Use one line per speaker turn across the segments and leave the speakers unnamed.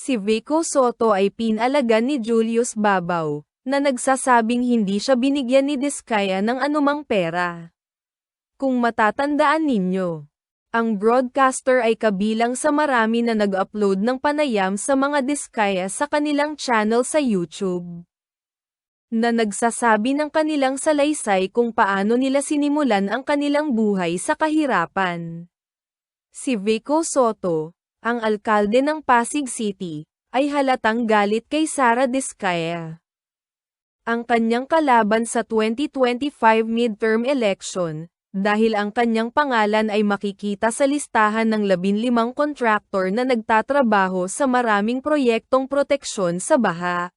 Si Vico Soto ay pinalagan ni Julius Babaw, na nagsasabing hindi siya binigyan ni Diskaya ng anumang pera. Kung matatandaan ninyo, ang broadcaster ay kabilang sa marami na nag-upload ng panayam sa mga Diskaya sa kanilang channel sa YouTube. Na nagsasabi ng kanilang salaysay kung paano nila sinimulan ang kanilang buhay sa kahirapan. Si Vico Soto, ang alkalde ng Pasig City, ay halatang galit kay Sara Diskaya. Ang kanyang kalaban sa 2025 midterm election, dahil ang kanyang pangalan ay makikita sa listahan ng 15 kontraktor na nagtatrabaho sa maraming proyektong proteksyon sa baha.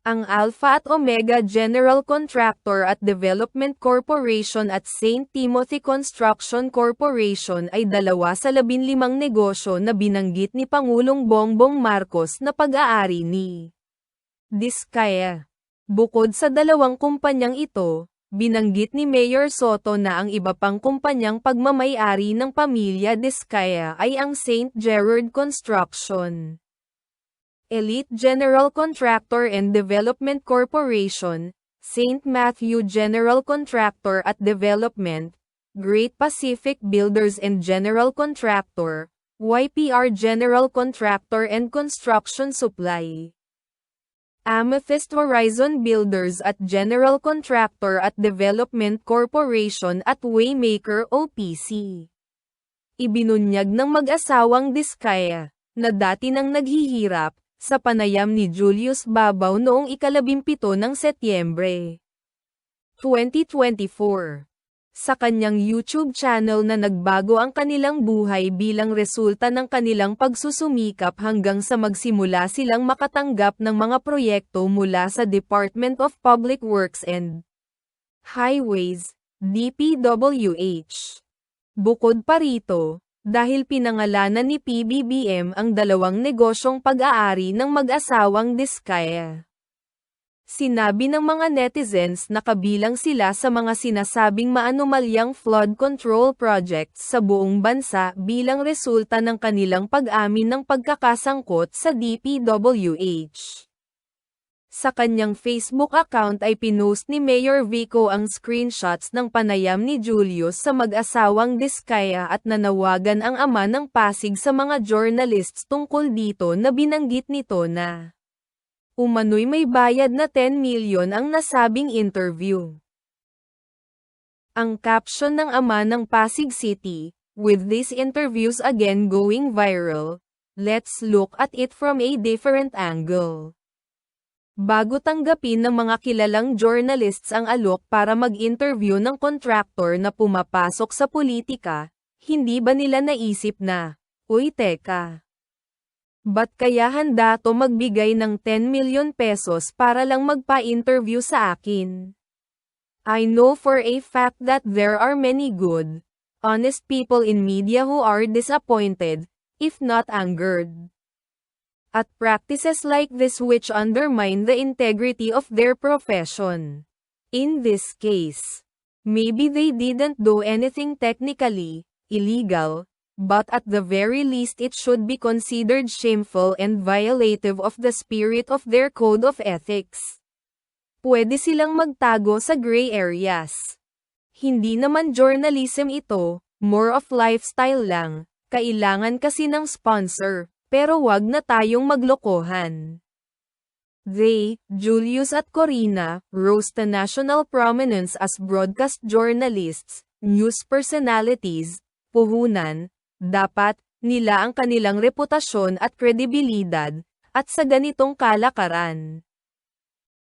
Ang Alpha at Omega General Contractor at Development Corporation at St. Timothy Construction Corporation ay dalawa sa labinlimang negosyo na binanggit ni Pangulong Bongbong Marcos na pag-aari ni Diskaya. Bukod sa dalawang kumpanyang ito, binanggit ni Mayor Soto na ang iba pang kumpanyang pagmamayari ng pamilya Diskaya ay ang St. Gerard Construction. Elite General Contractor and Development Corporation, St. Matthew General Contractor at Development, Great Pacific Builders and General Contractor, YPR General Contractor and Construction Supply. Amethyst Horizon Builders at General Contractor at Development Corporation at Waymaker OPC. Ibinunyag ng mag-asawang Diskaya, na dati nang naghihirap, sa panayam ni Julius Babaw noong ikalabimpito ng Setyembre 2024. Sa kanyang YouTube channel na nagbago ang kanilang buhay bilang resulta ng kanilang pagsusumikap hanggang sa magsimula silang makatanggap ng mga proyekto mula sa Department of Public Works and Highways, DPWH. Bukod pa rito, dahil pinangalanan ni PBBM ang dalawang negosyong pag-aari ng mag-asawang Diskaya. Sinabi ng mga netizens na kabilang sila sa mga sinasabing maanumalyang flood control projects sa buong bansa bilang resulta ng kanilang pag-amin ng pagkakasangkot sa DPWH. Sa kanyang Facebook account ay pinost ni Mayor Vico ang screenshots ng panayam ni Julius sa mag-asawang Diskaya at nanawagan ang ama ng Pasig sa mga journalists tungkol dito na binanggit nito na umano'y may bayad na 10 milyon ang nasabing interview. Ang caption ng ama ng Pasig City, with these interviews again going viral, let's look at it from a different angle. Bago tanggapin ng mga kilalang journalists ang alok para mag-interview ng contractor na pumapasok sa politika, hindi ba nila naisip na, Uy teka. Ba't kaya handa to magbigay ng 10 million pesos para lang magpa-interview sa akin? I know for a fact that there are many good, honest people in media who are disappointed, if not angered at practices like this which undermine the integrity of their profession. In this case, maybe they didn't do anything technically illegal, but at the very least it should be considered shameful and violative of the spirit of their code of ethics. Pwede silang magtago sa gray areas. Hindi naman journalism ito, more of lifestyle lang, kailangan kasi ng sponsor, pero wag na tayong maglokohan. They, Julius at Corina, rose to national prominence as broadcast journalists, news personalities, puhunan, dapat, nila ang kanilang reputasyon at kredibilidad, at sa ganitong kalakaran.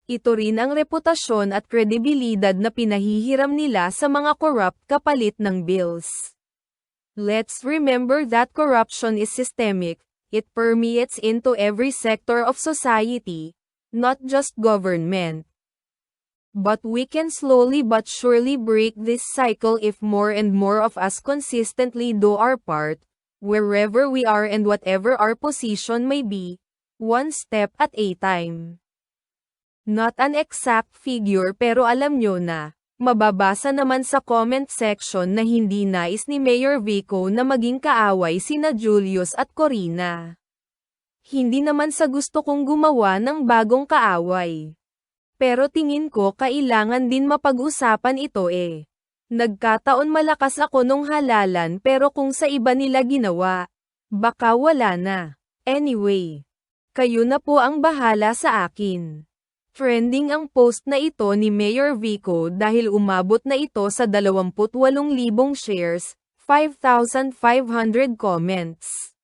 Ito rin ang reputasyon at kredibilidad na pinahihiram nila sa mga corrupt kapalit ng bills. Let's remember that corruption is systemic, it permeates into every sector of society, not just government. But we can slowly but surely break this cycle if more and more of us consistently do our part, wherever we are and whatever our position may be, one step at a time. Not an exact figure pero alam nyo na, Mababasa naman sa comment section na hindi nais ni Mayor Vico na maging kaaway sina Julius at Corina. Hindi naman sa gusto kong gumawa ng bagong kaaway. Pero tingin ko kailangan din mapag-usapan ito eh. Nagkataon malakas ako nung halalan pero kung sa iba nila ginawa, baka wala na. Anyway, kayo na po ang bahala sa akin. Trending ang post na ito ni Mayor Vico dahil umabot na ito sa 28,000 shares, 5,500 comments.